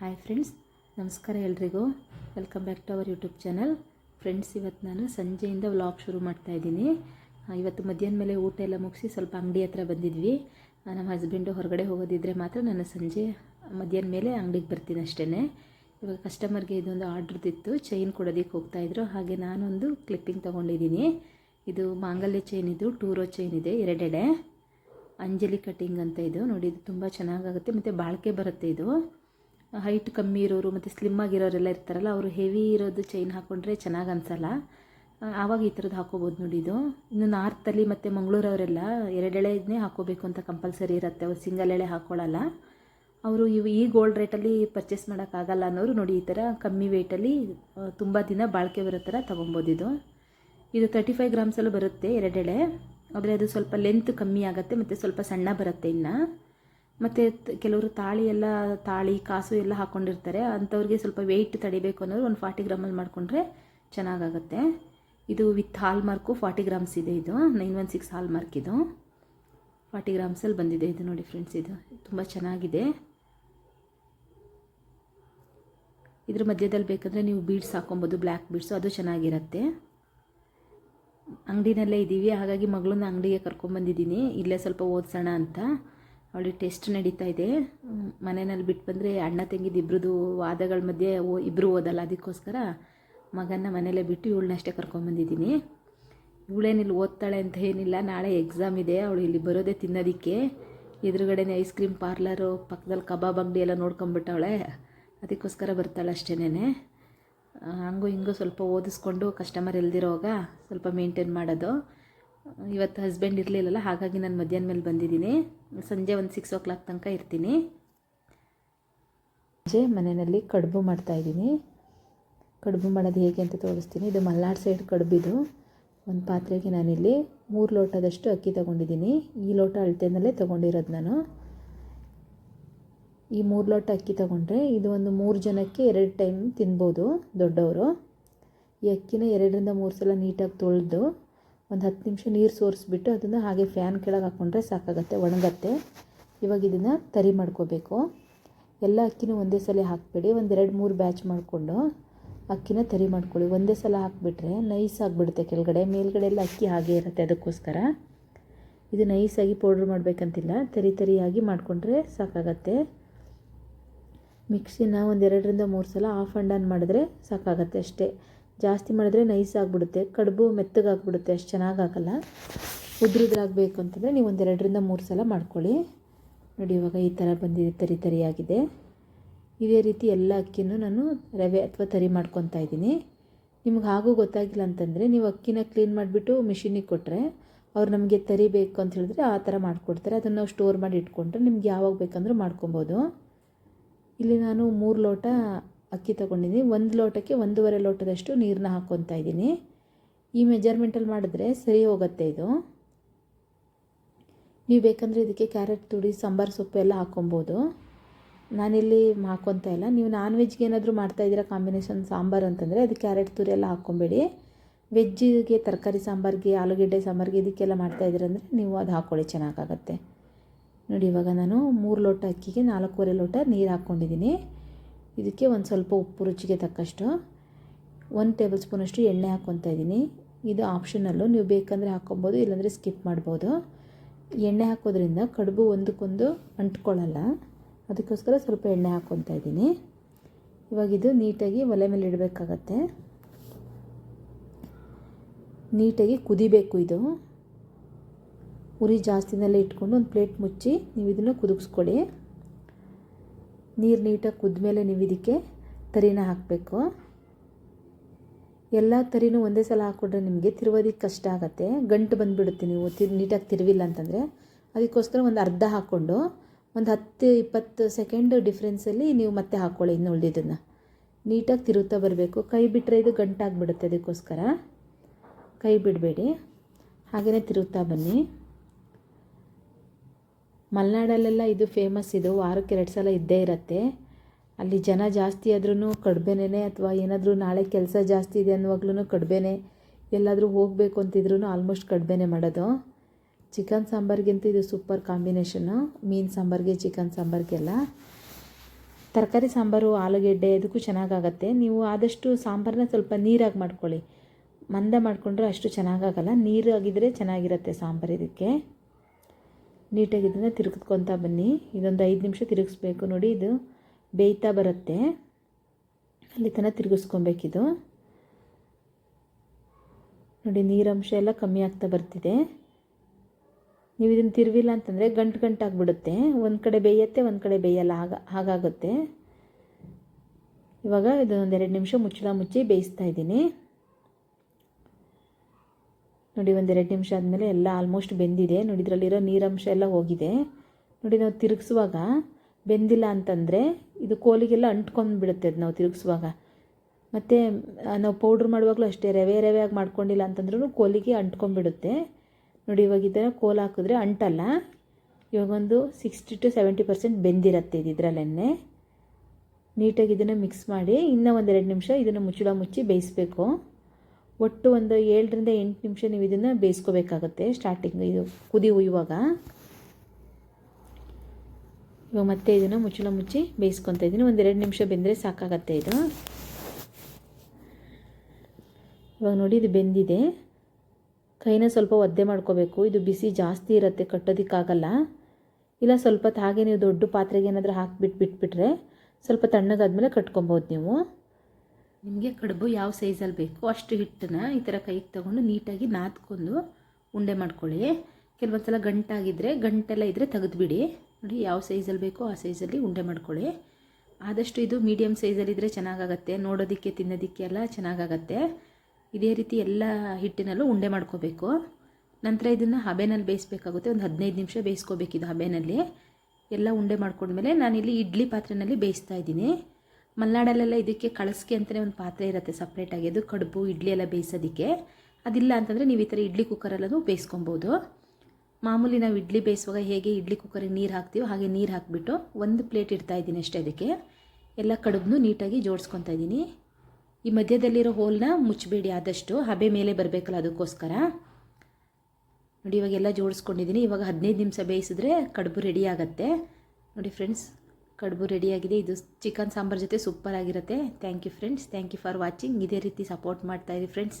Hi friends, ನಮಸ್ಕಾರ ಎಲ್ರಿಗೂ. Welcome back to our YouTube channel friends ಇವತ್ತು ನಾನು ಸಂಜೆಯಿಂದ ವ್ಲಾಗ್ ಶುರು ಮಾಡ್ತಾ ಇದ್ದೀನಿ. ಇವತ್ತು ಮಧ್ಯಾಹ್ನ ಮೇಲೆ ಊಟ ಎಲ್ಲ ಮುಗಿಸಿ ಸ್ವಲ್ಪ ಅಂಗಡಿ ಹತ್ರ ಬಂದಿದ್ವಿ. ನಮ್ಮ ಹಸ್ಬೆಂಡು ಹೊರಗಡೆ ಹೋಗೋದಿದ್ರೆ ಮಾತ್ರ ನಾನು ಸಂಜೆ, ಮಧ್ಯಾಹ್ನ ಮೇಲೆ ಅಂಗಡಿಗೆ ಬರ್ತೀನಿ ಅಷ್ಟೇ ಇವಾಗ ಕಸ್ಟಮರ್ಗೆ ಇದೊಂದು ಆರ್ಡ್ರದಿತ್ತು ಚೈನ್ ಕೊಡೋದಕ್ಕೆ ಹೋಗ್ತಾಯಿದ್ರು ಹಾಗೆ ನಾನೊಂದು ಕ್ಲಿಪ್ಪಿಂಗ್ ತೊಗೊಂಡಿದ್ದೀನಿ. ಇದು ಮಾಂಗಲ್ಯ ಚೈನ್ ಇದು, ಟೂರೋ ಚೈನ್ ಇದೆ, ಎರಡೆಡೆ. ಅಂಜಲಿ ಕಟಿಂಗ್ ಅಂತ ಇದು. ನೋಡಿ, ಇದು ತುಂಬ ಚೆನ್ನಾಗಾಗುತ್ತೆ. ಮತ್ತು ಬಾಳಿಕೆ ಬರುತ್ತೆ ಇದು. ಹೈಟ್ ಕಮ್ಮಿ ಇರೋರು ಮತ್ತು ಸ್ಲಿಮ್ ಆಗಿರೋರೆಲ್ಲ ಇರ್ತಾರಲ್ಲ, ಅವರು ಹೆವಿ ಇರೋದು ಚೈನ್ ಹಾಕ್ಕೊಂಡ್ರೆ ಚೆನ್ನಾಗಿ ಅನಿಸಲ್ಲ. ಆವಾಗ ಈ ಥರದ್ದು ಹಾಕೋಬೋದು ನೋಡಿ ಇದು. ಇನ್ನು ನಾರ್ತಲ್ಲಿ ಮತ್ತು ಮಂಗಳೂರವರೆಲ್ಲ ಎರಡೆಳೆನೇ ಹಾಕೋಬೇಕು ಅಂತ ಕಂಪಲ್ಸರಿ ಇರುತ್ತೆ, ಅವ್ರು ಸಿಂಗಲ್ ಎಳೆ ಹಾಕ್ಕೊಳ್ಳಲ್ಲ ಅವರು ಇವು ಈ ಗೋಲ್ಡ್ ರೇಟಲ್ಲಿ ಪರ್ಚೇಸ್ ಮಾಡೋಕ್ಕಾಗಲ್ಲ ಅನ್ನೋರು ನೋಡಿ ಈ ಥರ ಕಮ್ಮಿ ವೆಯ್ಟಲ್ಲಿ ತುಂಬ ದಿನ ಬಾಳಿಕೆ ಬರೋ ಥರ ತೊಗೊಬೋದು ಇದು. ಇದು ತರ್ಟಿ ಫೈವ್ ಗ್ರಾಮ್ಸಲ್ಲೂ ಬರುತ್ತೆ ಎರಡೆಳೆ. ಆದರೆ ಅದು ಸ್ವಲ್ಪ ಲೆಂತ್ ಕಮ್ಮಿ ಆಗುತ್ತೆ, ಮತ್ತು ಸ್ವಲ್ಪ ಸಣ್ಣ ಬರುತ್ತೆ ಇನ್ನು. ಮತ್ತು ಕೆಲವರು ತಾಳಿ ಎಲ್ಲ, ತಾಳಿ, ಕಾಸು ಎಲ್ಲ ಹಾಕ್ಕೊಂಡಿರ್ತಾರೆ ಅಂಥವ್ರಿಗೆ ಸ್ವಲ್ಪ ವೆಯ್ಟ್ ತಡಿಬೇಕು ಅನ್ನೋರು ಒಂದು ಫಾರ್ಟಿ ಗ್ರಾಮಲ್ಲಿ ಮಾಡಿಕೊಂಡ್ರೆ ಚೆನ್ನಾಗಾಗುತ್ತೆ. ಇದು with hallmark forty grams ಇದೆ ಇದು. Nine one six hallmark ಇದು ಫಾರ್ಟಿ ಗ್ರಾಮ್ಸಲ್ಲಿ ಬಂದಿದೆ ಇದು ನೋಡಿ ಫ್ರೆಂಡ್ಸ್ ಇದು. ತುಂಬ ಚೆನ್ನಾಗಿದೆ. ಇದ್ರ ಮಧ್ಯದಲ್ಲಿ ಬೇಕಂದರೆ ನೀವು ಬೀಡ್ಸ್ ಹಾಕೊಬೋದು ಬ್ಲ್ಯಾಕ್ ಬೀಡ್ಸು ಅದು ಚೆನ್ನಾಗಿರುತ್ತೆ. ಅಂಗಡಿನಲ್ಲೇ ಇದ್ದೀವಿ ಹಾಗಾಗಿ ಮಗಳನ್ನ ಅಂಗಡಿಗೆ ಕರ್ಕೊಂಬಂದಿದ್ದೀನಿ ಇಲ್ಲೇ ಸ್ವಲ್ಪ ಓದಿಸೋಣ ಅಂತ. ಅವಳಿಗೆ ಟೆಸ್ಟ್ ನಡೀತಾ ಇದೆ. ಮನೆಯಲ್ಲಿ ಬಿಟ್ಟು ಬಂದರೆ ಅಣ್ಣ ತಂಗಿದ ಇಬ್ಬರದು ವಾದಗಳ ಮಧ್ಯೆ ಓ ಇಬ್ಬರು ಓದಲ್ಲ. ಅದಕ್ಕೋಸ್ಕರ ಮಗನ ಮನೆಯಲ್ಲೇ ಬಿಟ್ಟು ಇವಳನ್ನಷ್ಟೇ ಕರ್ಕೊಂಬಂದಿದ್ದೀನಿ ಇವಳೇನಿಲ್ಲಿ, ಓದ್ತಾಳೆ ಅಂತ ಏನಿಲ್ಲ. ನಾಳೆ ಎಕ್ಸಾಮ್ ಇದೆ. ಅವಳು ಇಲ್ಲಿ ಬರೋದೇ ತಿನ್ನೋದಕ್ಕೆ. ಎದುರುಗಡೆನೇ ಐಸ್ ಕ್ರೀಮ್ ಪಾರ್ಲರು ಪಕ್ಕದಲ್ಲಿ ಕಬಾಬ್ ಅಂಗಡಿ ಎಲ್ಲ ನೋಡ್ಕೊಂಬಿಟ್ಟವಳೆ ಅದಕ್ಕೋಸ್ಕರ ಬರ್ತಾಳೆ ಅಷ್ಟೇನೆ ಹಂಗೂ ಹಿಂಗೂ ಸ್ವಲ್ಪ ಓದಿಸ್ಕೊಂಡು ಕಸ್ಟಮರ್ ಇಲ್ದಿರೋವಾಗ ಸ್ವಲ್ಪ ಮೇಂಟೈನ್ ಮಾಡೋದು. ಇವತ್ತು ಹಸ್ಬೆಂಡ್ ಇರಲಿಲ್ಲಲ್ಲ, ಹಾಗಾಗಿ ನಾನು ಮಧ್ಯಾಹ್ನ ಮೇಲೆ ಬಂದಿದ್ದೀನಿ. ಸಂಜೆ ಒಂದು ಸಿಕ್ಸ್ ಓ ಕ್ಲಾಕ್ ತನಕ ಇರ್ತೀನಿ. ಸಂಜೆ ಮನೆಯಲ್ಲಿ ಕಡುಬು ಮಾಡ್ತಾಯಿದ್ದೀನಿ ಕಡುಬು ಮಾಡೋದು ಹೇಗೆ ಅಂತ ತೋರಿಸ್ತೀನಿ. ಇದು ಮಲ್ನಾಡ್ ಸೈಡ್ ಕಡುಬಿದು ಒಂದು ಪಾತ್ರೆಗೆ ನಾನಿಲ್ಲಿ ಮೂರು ಲೋಟದಷ್ಟು ಅಕ್ಕಿ ತೊಗೊಂಡಿದ್ದೀನಿ. ಈ ಲೋಟ ಅಳತೆನಲ್ಲೇ ತೊಗೊಂಡಿರೋದು ನಾನು. ಈ ಮೂರು ಲೋಟ ಅಕ್ಕಿ ತೊಗೊಂಡ್ರೆ ಇದು ಒಂದು ಮೂರು ಜನಕ್ಕೆ ಎರಡು ಟೈಮ್ ತಿನ್ಬೋದು ದೊಡ್ಡವರು. ಈ ಅಕ್ಕಿನ ಎರಡರಿಂದ ಮೂರು ಸಲ ನೀಟಾಗಿ ತೊಳೆದು ಒಂದು ಹತ್ತು ನಿಮಿಷ ನೀರು ಸೋರಿಸ್ಬಿಟ್ಟು ಅದನ್ನು ಹಾಗೆ ಫ್ಯಾನ್ ಕೆಳಗೆ ಹಾಕ್ಕೊಂಡ್ರೆ ಸಾಕಾಗತ್ತೆ, ಒಣಗತ್ತೆ. ಇವಾಗ ಇದನ್ನು ತರಿ ಮಾಡ್ಕೋಬೇಕು. ಎಲ್ಲ ಅಕ್ಕಿನೂ ಒಂದೇ ಸಲ ಹಾಕಬೇಡಿ, ಒಂದು ಎರಡು ಮೂರು ಬ್ಯಾಚ್ ಮಾಡಿಕೊಂಡು ಅಕ್ಕಿನ ತರಿ ಮಾಡ್ಕೊಳ್ಳಿ. ಒಂದೇ ಸಲ ಹಾಕಿಬಿಟ್ರೆ ನೈಸ್ ಆಗಿಬಿಡುತ್ತೆ ಕೆಳಗಡೆ, ಮೇಲ್ಗಡೆ ಎಲ್ಲ ಅಕ್ಕಿ ಹಾಗೆ ಇರುತ್ತೆ ಅದಕ್ಕೋಸ್ಕರ. ಇದು ನೈಸಾಗಿ ಪೌಡ್ರ್ ಮಾಡಬೇಕಂತಿಲ್ಲ, ತರಿ ತರಿಯಾಗಿ ಮಾಡಿಕೊಂಡ್ರೆ ಸಾಕಾಗತ್ತೆ. ಮಿಕ್ಸಿನ ಒಂದೆರಡರಿಂದ ಮೂರು ಸಲ ಆಫ್ ಆ್ಯಂಡ್ ಆನ್ ಮಾಡಿದ್ರೆ ಸಾಕಾಗತ್ತೆ ಅಷ್ಟೇ. ಜಾಸ್ತಿ ಮಾಡಿದ್ರೆ ನೈಸ್ ಆಗಿಬಿಡುತ್ತೆ, ಕಡುಬು ಮೆತ್ತಗಾಗ್ಬಿಡುತ್ತೆ ಅಷ್ಟು ಚೆನ್ನಾಗಿ ಆಗಲ್ಲ. ಉದ್ರುದ್ರಾಗಬೇಕು ಅಂತಂದರೆ ನೀವು ಒಂದು ಎರಡರಿಂದ ಮೂರು ಸಲ ಮಾಡ್ಕೊಳ್ಳಿ. ನೋಡಿ ಇವಾಗ ಈ ಥರ ಬಂದಿದೆ, ತರಿ ತರಿಯಾಗಿದೆ. ಇದೇ ರೀತಿ ಎಲ್ಲ ಅಕ್ಕಿನೂ ನಾನು ರವೆ ಅಥವಾ ತರಿ ಮಾಡ್ಕೊತಾ ಇದ್ದೀನಿ. ನಿಮ್ಗೆ ಹಾಗೂ ಗೊತ್ತಾಗಿಲ್ಲ ಅಂತಂದರೆ ನೀವು ಅಕ್ಕಿನ ಕ್ಲೀನ್ ಮಾಡಿಬಿಟ್ಟು ಮಿಷಿನಿಗೆ ಕೊಟ್ಟರೆ ಅವ್ರು ನಮಗೆ ತರಿ ಬೇಕು ಅಂತ ಹೇಳಿದ್ರೆ ಆ ಥರ ಮಾಡಿಕೊಡ್ತಾರೆ. ಅದನ್ನು ಸ್ಟೋರ್ ಮಾಡಿ ಇಟ್ಕೊಂಡ್ರೆ ನಿಮ್ಗೆ ಯಾವಾಗ ಬೇಕಂದ್ರೂ ಮಾಡ್ಕೊಬೋದು. ಇಲ್ಲಿ ನಾನು ಮೂರು ಲೋಟ ಅಕ್ಕಿ ತಗೊಂಡಿದ್ದೀನಿ. ಒಂದು ಲೋಟಕ್ಕೆ ಒಂದೂವರೆ ಲೋಟದಷ್ಟು ನೀರನ್ನ ಹಾಕ್ಕೊತಾ ಇದ್ದೀನಿ. ಈ ಮೆಜರ್ಮೆಂಟಲ್ಲಿ ಮಾಡಿದ್ರೆ ಸರಿ ಹೋಗುತ್ತೆ ಇದು. ನೀವು ಬೇಕಂದರೆ ಇದಕ್ಕೆ ಕ್ಯಾರೆಟ್ ತುಡಿ ಸಾಂಬಾರು ಸೊಪ್ಪು ಎಲ್ಲ ಹಾಕ್ಕೊಬೋದು ನಾನಿಲ್ಲಿ ಹಾಕ್ಕೊತಾ ಇಲ್ಲ. ನೀವು ನಾನ್ ವೆಜ್ಗೆ ಏನಾದರೂ ಮಾಡ್ತಾಯಿದ್ದೀರಾ ಕಾಂಬಿನೇಷನ್ ಸಾಂಬಾರು ಅಂತಂದರೆ ಅದಕ್ಕೆ ಕ್ಯಾರೆಟ್, ತುರಿ ಎಲ್ಲ ಹಾಕ್ಕೊಬೇಡಿ ವೆಜ್ಜಿಗೆ ತರಕಾರಿ ಸಾಂಬಾರಿಗೆ, ಆಲೂಗಡ್ಡೆ ಸಾಂಬಾರಿಗೆ ಇದಕ್ಕೆಲ್ಲ ಮಾಡ್ತಾಯಿದ್ದೀರ ಅಂದರೆ ನೀವು ಅದು ಹಾಕ್ಕೊಳ್ಳಿ ಚೆನ್ನಾಗಾಗತ್ತೆ. ನೋಡಿ, ಇವಾಗ ನಾನು ಮೂರು ಲೋಟ ಅಕ್ಕಿಗೆ ನಾಲ್ಕೂವರೆ ಲೋಟ ನೀರು ಹಾಕ್ಕೊಂಡಿದ್ದೀನಿ. ಇದಕ್ಕೆ ಒಂದು ಸ್ವಲ್ಪ ಉಪ್ಪು ರುಚಿಗೆ ತಕ್ಕಷ್ಟು ಒಂದು ಟೇಬಲ್ ಸ್ಪೂನಷ್ಟು ಎಣ್ಣೆ ಹಾಕ್ಕೊತಾ ಇದ್ದೀನಿ. ಇದು ಆಪ್ಷನಲ್ಲು. ನೀವು ಬೇಕಂದರೆ ಹಾಕ್ಕೊಬೋದು ಇಲ್ಲಾಂದರೆ ಸ್ಕಿಪ್ ಮಾಡ್ಬೋದು. ಎಣ್ಣೆ ಹಾಕೋದ್ರಿಂದ ಕಡುಬು ಒಂದಕ್ಕೊಂದು ಅಂಟ್ಕೊಳ್ಳಲ್ಲ. ಅದಕ್ಕೋಸ್ಕರ ಸ್ವಲ್ಪ ಎಣ್ಣೆ ಹಾಕ್ಕೊತಾ ಇದ್ದೀನಿ. ಇವಾಗ ಇದು ನೀಟಾಗಿ ಒಲೆ ಮೇಲೆ ಇಡಬೇಕಾಗತ್ತೆ. ನೀಟಾಗಿ ಕುದಿಬೇಕು ಇದು. ಉರಿ ಜಾಸ್ತಿನಲ್ಲೇ ಇಟ್ಕೊಂಡು ಒಂದು ಪ್ಲೇಟ್ ಮುಚ್ಚಿ ನೀವು ಇದನ್ನು ಕುದಿಸ್ಕೊಳ್ಳಿ. ನೀರು ನೀಟಾಗಿ ಕುದ್ಮೇಲೆ ನೀವು ಇದಕ್ಕೆ ತರಿನ ಹಾಕಬೇಕು. ಎಲ್ಲ ತರಿನೂ ಒಂದೇ ಸಲ ಹಾಕ್ಕೊಂಡ್ರೆ ನಿಮಗೆ ತಿರುವೋದಕ್ಕೆ ಕಷ್ಟ ಆಗುತ್ತೆ. ಗಂಟು ಬಂದುಬಿಡುತ್ತೆ ನೀವು ತಿರು ನೀಟಾಗಿ ತಿರುವಿಲ್ಲ ಅಂತಂದರೆ. ಅದಕ್ಕೋಸ್ಕರ ಒಂದು ಅರ್ಧ ಹಾಕ್ಕೊಂಡು ಒಂದು ಹತ್ತು, ಇಪ್ಪತ್ತು ಸೆಕೆಂಡ್ ಡಿಫ್ರೆನ್ಸಲ್ಲಿ ನೀವು ಮತ್ತೆ ಹಾಕ್ಕೊಳ್ಳಿ ಇನ್ನು ಉಳಿದಿದ್ದನ್ನು. ನೀಟಾಗಿ ತಿರುತ್ತಾ ಬರಬೇಕು. ಕೈ ಬಿಟ್ಟರೆ ಇದು ಗಂಟಾಗಿಬಿಡುತ್ತೆ ಅದಕ್ಕೋಸ್ಕರ. ಕೈ ಬಿಡಬೇಡಿ. ಹಾಗೆಯೇ ತಿರುತ್ತಾ ಬನ್ನಿ. ಮಲೆನಾಡಲ್ಲೆಲ್ಲ ಇದು ಫೇಮಸ್ ಇದು ವಾರಕ್ಕೆ ಎರಡು ಸಲ ಇದ್ದೇ ಇರುತ್ತೆ. ಅಲ್ಲಿ ಜನ ಜಾಸ್ತಿ ಆದ್ರೂ ಕಡಿಮೆನೇ ಅಥವಾ ಏನಾದರೂ ನಾಳೆ ಕೆಲಸ ಜಾಸ್ತಿ ಇದೆ ಅನ್ನುವಾಗ್ಲೂ ಕಡಿಮೆನೇ ಎಲ್ಲಾದರೂ ಹೋಗಬೇಕು ಅಂತಿದ್ರೂ ಆಲ್ಮೋಸ್ಟ್ ಕಡ್ಬೇನೆ ಮಾಡೋದು. ಚಿಕನ್ ಸಾಂಬಾರಿಗಿಂತ ಇದು ಸೂಪರ್ ಕಾಂಬಿನೇಷನು ಮೀನು ಸಾಂಬಾರಿಗೆ, ಚಿಕನ್ ಸಾಂಬಾರಿಗೆಲ್ಲ ತರಕಾರಿ ಸಾಂಬಾರು, ಆಲೂಗೆಡ್ಡೆ ಇದಕ್ಕೂ ಚೆನ್ನಾಗಾಗತ್ತೆ. ನೀವು ಆದಷ್ಟು ಸಾಂಬಾರನ್ನ ಸ್ವಲ್ಪ ನೀರಾಗಿ ಮಾಡ್ಕೊಳ್ಳಿ. ಮಂದ ಮಾಡಿಕೊಂಡ್ರೆ ಅಷ್ಟು ಚೆನ್ನಾಗಾಗಲ್ಲ. ನೀರಾಗಿದ್ದರೆ ಚೆನ್ನಾಗಿರುತ್ತೆ ಸಾಂಬಾರು ಇದಕ್ಕೆ. ನೀಟಾಗಿ ಇದನ್ನು ತಿರುಗಿಸ್ಕೊತಾ ಬನ್ನಿ. ಇದೊಂದು ಐದು ನಿಮಿಷ ತಿರುಗಿಸ್ಬೇಕು ನೋಡಿ, ಇದು ಬೇಯ್ತಾ ಬರುತ್ತೆ. ಅಲ್ಲಿ ತನಕ ತಿರುಗಿಸ್ಕೊಬೇಕಿದು. ನೋಡಿ, ನೀರಂಶ ಎಲ್ಲ ಕಮ್ಮಿ ಆಗ್ತಾ ಬರ್ತಿದೆ. ನೀವು ಇದನ್ನು ತಿರುವಿಲ್ಲ ಅಂತಂದರೆ ಗಂಟು ಗಂಟಾಗ್ಬಿಡುತ್ತೆ. ಒಂದು ಕಡೆ ಬೇಯತ್ತೆ, ಒಂದು ಕಡೆ ಬೇಯಲ್ಲ ಆಗ ಹಾಗಾಗುತ್ತೆ. ಇವಾಗ ಇದು ಎರಡು ನಿಮಿಷ ಮುಚ್ಚಳ ಮುಚ್ಚಿ ಬೇಯಿಸ್ತಾ ಇದ್ದೀನಿ. ನೋಡಿ, ಒಂದು ಎರಡು ನಿಮಿಷ ಆದಮೇಲೆ ಎಲ್ಲ ಆಲ್ಮೋಸ್ಟ್ ಬೆಂದಿದೆ. ನೋಡಿ, ಇದರಲ್ಲಿರೋ ನೀರಂಶ ಎಲ್ಲ ಹೋಗಿದೆ. ನೋಡಿ, ನಾವು ತಿರುಗಿಸುವಾಗ ಬೆಂದಿಲ್ಲ ಅಂತಂದರೆ ಇದು ಕೋಲಿಗೆಲ್ಲ ಅಂಟ್ಕೊಂಡು ಬಿಡುತ್ತೆ ಅದು ನಾವು ತಿರುಗಿಸುವಾಗ. ಮತ್ತು ನಾವು ಪೌಡ್ರ್ ಮಾಡುವಾಗಲೂ ಅಷ್ಟೇ, ರವೆ ರವೆಯಾಗಿ ಮಾಡ್ಕೊಂಡಿಲ್ಲ ಅಂತಂದ್ರೂ ಕೋಲಿಗೆ ಅಂಟ್ಕೊಂಡ್ಬಿಡುತ್ತೆ. ನೋಡಿ, ಇವಾಗ ಈ ಥರ ಕೋಲ್ ಹಾಕಿದ್ರೆ ಅಂಟಲ್ಲ. ಇವಾಗ ಒಂದು ಸಿಕ್ಸ್ಟಿ ಟು ಸೆವೆಂಟಿ ಪರ್ಸೆಂಟ್ ಬೆಂದಿರುತ್ತೆ ಇದು ಇದರಲ್ಲೆಣ್ಣೆ ನೀಟಾಗಿ ಇದನ್ನು ಮಿಕ್ಸ್ ಮಾಡಿ ಇನ್ನೂ ಒಂದೆರಡು ನಿಮಿಷ ಇದನ್ನು ಮುಚ್ಚಳ ಮುಚ್ಚಿ ಬೇಯಿಸಬೇಕು. ಒಟ್ಟು ಒಂದು ಏಳರಿಂದ ಎಂಟು ನಿಮಿಷ ನೀವು ಇದನ್ನು ಬೇಯಿಸ್ಕೋಬೇಕಾಗತ್ತೆ ಸ್ಟಾರ್ಟಿಂಗ್ ಇದು ಕುದಿ ಉಯ್ಯುವಾಗ. ಇವಾಗ ಮತ್ತೆ ಇದನ್ನು ಮುಚ್ಚಳ ಮುಚ್ಚಿ ಬೇಯಿಸ್ಕೊತಾ ಇದ್ದೀನಿ ಒಂದೆರಡು ನಿಮಿಷ ಬೆಂದರೆ ಸಾಕಾಗತ್ತೆ ಇದು. ಇವಾಗ ನೋಡಿ, ಇದು ಬೆಂದಿದೆ. ಕೈನ ಸ್ವಲ್ಪ ಒದ್ದೆ ಮಾಡ್ಕೋಬೇಕು. ಇದು ಬಿಸಿ ಜಾಸ್ತಿ ಇರುತ್ತೆ, ಕಟ್ಟೋದಕ್ಕಾಗಲ್ಲ. ಇಲ್ಲ, ಸ್ವಲ್ಪ ಹಾಗೆ ನೀವು ದೊಡ್ಡ ಪಾತ್ರೆಗೆ ಏನಾದರೂ ಹಾಕಿಬಿಟ್ಟು ಬಿಟ್ಬಿಟ್ರೆ ಸ್ವಲ್ಪ ತಣ್ಣಗಾದ್ಮೇಲೆ ಕಟ್ಕೊಬೋದು ನೀವು. ನಿಮಗೆ ಕಡುಬು ಯಾವ ಸೈಜಲ್ಲಿ ಬೇಕು ಅಷ್ಟು ಹಿಟ್ಟನ್ನ ಈ ಥರ ಕೈಗೆ ತೊಗೊಂಡು ನೀಟಾಗಿ ನಾದ್ಕೊಂಡು ಉಂಡೆ ಮಾಡ್ಕೊಳ್ಳಿ. ಕೆಲವೊಂದು ಸಲ ಗಂಟಾಗಿದ್ದರೆ ಗಂಟೆಲ್ಲ ಇದ್ದರೆ ತೆಗೆದುಬಿಡಿ. ನೋಡಿ ಯಾವ ಸೈಜಲ್ಲಿ ಬೇಕೋ ಆ ಸೈಜಲ್ಲಿ ಉಂಡೆ ಮಾಡ್ಕೊಳ್ಳಿ. ಆದಷ್ಟು ಇದು ಮೀಡಿಯಮ್ ಸೈಜಲ್ಲಿದ್ದರೆ ಚೆನ್ನಾಗಾಗತ್ತೆ. ನೋಡೋದಕ್ಕೆ, ತಿನ್ನೋದಕ್ಕೆ ಎಲ್ಲ ಚೆನ್ನಾಗಾಗತ್ತೆ. ಇದೇ ರೀತಿ ಎಲ್ಲ ಹಿಟ್ಟಿನಲ್ಲೂ ಉಂಡೆ ಮಾಡ್ಕೋಬೇಕು. ನಂತರ ಇದನ್ನು ಹಬೆನಲ್ಲಿ ಬೇಯಿಸ್ಬೇಕಾಗುತ್ತೆ. ಒಂದು ಹದಿನೈದು ನಿಮಿಷ ಬೇಯಿಸ್ಕೋಬೇಕಿದು ಹಬೆನಲ್ಲಿ. ಎಲ್ಲ ಉಂಡೆ ಮಾಡ್ಕೊಂಡ್ಮೇಲೆ ನಾನಿಲ್ಲಿ ಇಡ್ಲಿ ಪಾತ್ರೆಯಲ್ಲಿ ಬೇಯಿಸ್ತಾ ಇದ್ದೀನಿ. ಮಲೆನಾಡಲ್ಲೆಲ್ಲ ಇದಕ್ಕೆ ಕಳಿಸ್ಕೆ ಅಂತಲೇ ಒಂದು ಪಾತ್ರೆ ಇರುತ್ತೆ ಸಪ್ರೇಟಾಗಿ ಅದು ಕಡುಬು, ಇಡ್ಲಿ ಎಲ್ಲ ಬೇಯಿಸೋದಕ್ಕೆ. ಅದಿಲ್ಲ ಅಂತಂದರೆ ನೀವು ಈ ಥರ ಇಡ್ಲಿ ಕುಕ್ಕರಲ್ಲೂ ಬೇಯಿಸ್ಕೊಬೋದು. ಮಾಮೂಲಿ ನಾವು ಇಡ್ಲಿ ಬೇಯಿಸುವಾಗ ಹೇಗೆ ಇಡ್ಲಿ ಕುಕ್ಕರಿಗೆ ನೀರು ಹಾಕ್ತೀವೋ ಹಾಗೆ ನೀರು ಹಾಕಿಬಿಟ್ಟು ಒಂದು ಪ್ಲೇಟ್ ಇಡ್ತಾ ಇದ್ದೀನಿ ಅಷ್ಟೇ ಅದಕ್ಕೆ ಎಲ್ಲ ಕಡುಬನ್ನು ನೀಟಾಗಿ ಜೋಡಿಸ್ಕೊತಾ ಇದ್ದೀನಿ. ಈ ಮಧ್ಯದಲ್ಲಿರೋ ಹೋಲ್ನ ಮುಚ್ಚಬೇಡಿ ಆದಷ್ಟು. ಹಬೆ ಮೇಲೆ ಬರಬೇಕಲ್ಲ ಅದಕ್ಕೋಸ್ಕರ. ನೋಡಿ ಇವಾಗೆಲ್ಲ ಜೋಡಿಸ್ಕೊಂಡಿದ್ದೀನಿ. ಇವಾಗ ಹದಿನೈದು ನಿಮಿಷ ಬೇಯಿಸಿದ್ರೆ ಕಡುಬು ರೆಡಿ ಆಗುತ್ತೆ. ನೋಡಿ ಫ್ರೆಂಡ್ಸ್ ಕಡುಬು ರೆಡಿಯಾಗಿದೆ. ಇದು ಚಿಕನ್ ಸಾಂಬಾರ್ ಜೊತೆ ಸೂಪರ್ ಆಗಿರುತ್ತೆ. Thank you friends thank you for watching ಇದೇ ರೀತಿ ಸಪೋರ್ಟ್ ಮಾಡ್ತಾಯಿರಿ ಫ್ರೆಂಡ್ಸ್